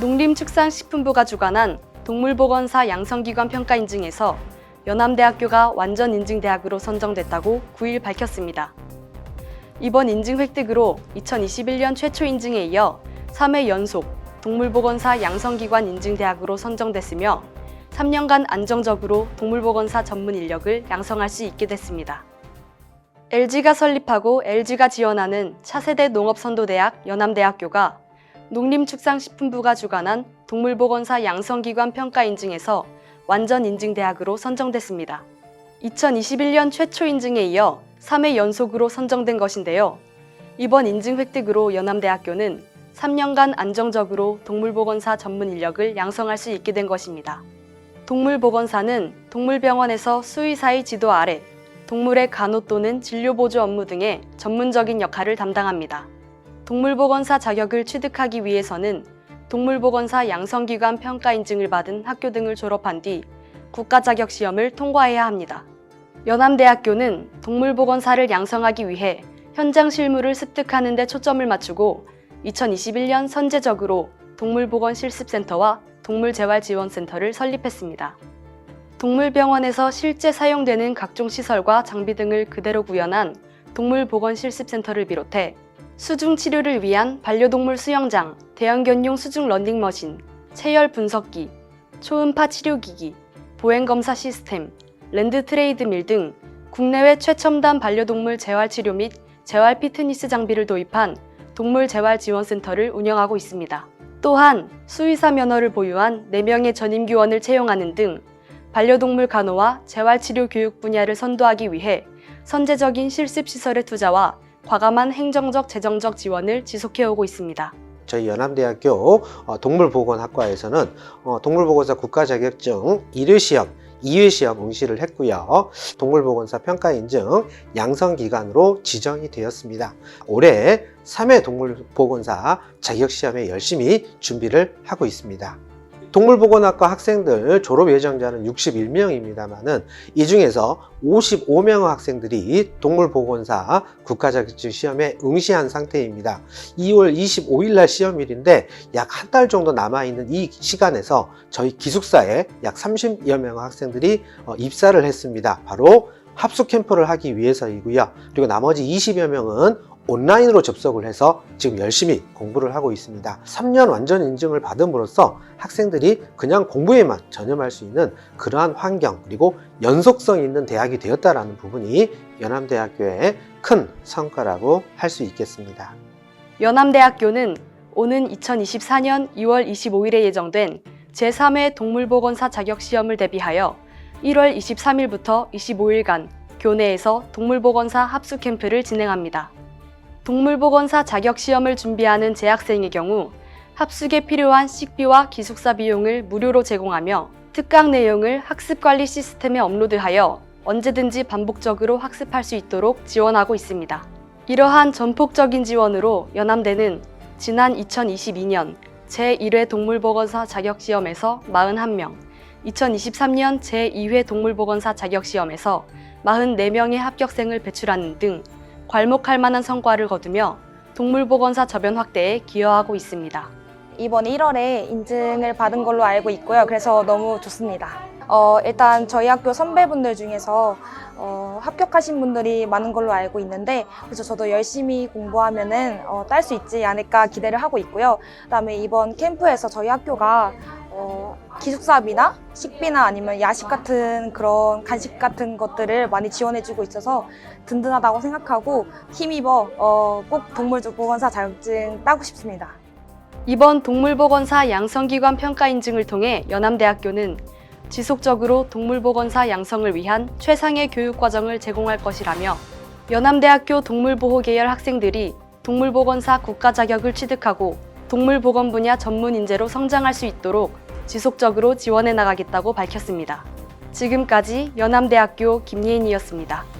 농림축산식품부가 주관한 동물보건사 양성기관 평가 인증에서 연암대학교가 완전 인증대학으로 선정됐다고 9일 밝혔습니다. 이번 인증 획득으로 2021년 최초 인증에 이어 3회 연속 동물보건사 양성기관 인증대학으로 선정됐으며 3년간 안정적으로 동물보건사 전문 인력을 양성할 수 있게 됐습니다. LG가 설립하고 LG가 지원하는 차세대 농업선도대학 연암대학교가 농림축산식품부가 주관한 동물보건사 양성기관 평가 인증에서 완전 인증 대학으로 선정됐습니다. 2021년 최초 인증에 이어 3회 연속으로 선정된 것인데요. 이번 인증 획득으로 연암대학교는 3년간 안정적으로 동물보건사 전문 인력을 양성할 수 있게 된 것입니다. 동물보건사는 동물병원에서 수의사의 지도 아래 동물의 간호 또는 진료보조 업무 등의 전문적인 역할을 담당합니다. 동물보건사 자격을 취득하기 위해서는 동물보건사 양성기관 평가 인증을 받은 학교 등을 졸업한 뒤 국가 자격 시험을 통과해야 합니다. 연암대학교는 동물보건사를 양성하기 위해 현장 실무를 습득하는 데 초점을 맞추고 2021년 선제적으로 동물보건 실습센터와 동물재활지원센터를 설립했습니다. 동물병원에서 실제 사용되는 각종 시설과 장비 등을 그대로 구현한 동물보건 실습센터를 비롯해 수중 치료를 위한 반려동물 수영장, 대형견용 수중 런닝머신, 체열 분석기, 초음파 치료기기, 보행검사 시스템, 랜드 트레이드밀 등 국내외 최첨단 반려동물 재활치료 및 재활 피트니스 장비를 도입한 동물재활지원센터를 운영하고 있습니다. 또한 수의사 면허를 보유한 4명의 전임교원을 채용하는 등 반려동물 간호와 재활치료 교육 분야를 선도하기 위해 선제적인 실습시설의 투자와 과감한 행정적 재정적 지원을 지속해오고 있습니다. 저희 연암대학교 어, 동물보건학과에서는 어, 동물보건사 국가자격증 1회 시험, 2회 시험 응시를 했고요. 동물보건사 평가인증 양성기관으로 지정이 되었습니다. 올해 3회 동물보건사 자격시험에 열심히 준비를 하고 있습니다. 동물보건학과 학생들 졸업 예정자는 61명입니다만은 이 중에서 55명의 학생들이 동물보건사 국가자격증 시험에 응시한 상태입니다. 2월 25일 날 시험일인데 약 한 달 정도 남아 있는 이 시간에서 저희 기숙사에 약 30여 명의 학생들이 어, 입사를 했습니다. 바로 합숙 캠프를 하기 위해서이고요. 그리고 나머지 20여 명은 온라인으로 접속을 해서 지금 열심히 공부를 하고 있습니다. 3년 완전 인증을 받음으로써 학생들이 그냥 공부에만 전념할 수 있는 그러한 환경 그리고 연속성 있는 대학이 되었다라는 부분이 연암대학교의 큰 성과라고 할 수 있겠습니다. 연암대학교는 오는 2024년 2월 25일에 예정된 제3회 동물보건사 자격시험을 대비하여 1월 23일부터 25일간 교내에서 동물보건사 합숙 캠프를 진행합니다. 동물보건사 자격시험을 준비하는 재학생의 경우 합숙에 필요한 식비와 기숙사 비용을 무료로 제공하며 특강 내용을 학습관리 시스템에 업로드하여 언제든지 반복적으로 학습할 수 있도록 지원하고 있습니다. 이러한 전폭적인 지원으로 연암대는 지난 2022년 제1회 동물보건사 자격시험에서 41명, 2023년 제2회 동물보건사 자격시험에서 44명의 합격생을 배출하는 등 괄목할 만한 성과를 거두며 동물보건사 저변 확대에 기여하고 있습니다. 이번 1월에 인증을 받은 걸로 알고 있고요. 그래서 너무 좋습니다. 어, 일단 저희 학교 선배분들 중에서 어, 합격하신 분들이 많은 걸로 알고 있는데 그래서 저도 열심히 공부하면은 어, 딸 수 있지 않을까 기대를 하고 있고요. 그다음에 이번 캠프에서 저희 학교가 어, 기숙사비나 식비나 아니면 야식 같은 그런 간식 같은 것들을 많이 지원해주고 있어서 든든하다고 생각하고 힘입어 어, 꼭 동물보건사 자격증 따고 싶습니다. 이번 동물보건사 양성기관 평가 인증을 통해 연암대학교는 지속적으로 동물보건사 양성을 위한 최상의 교육과정을 제공할 것이라며 연암대학교 동물보호 계열 학생들이 동물보건사 국가 자격을 취득하고 동물보건 분야 전문 인재로 성장할 수 있도록 지속적으로 지원해 나가겠다고 밝혔습니다. 지금까지 연암대학교 김예인이었습니다.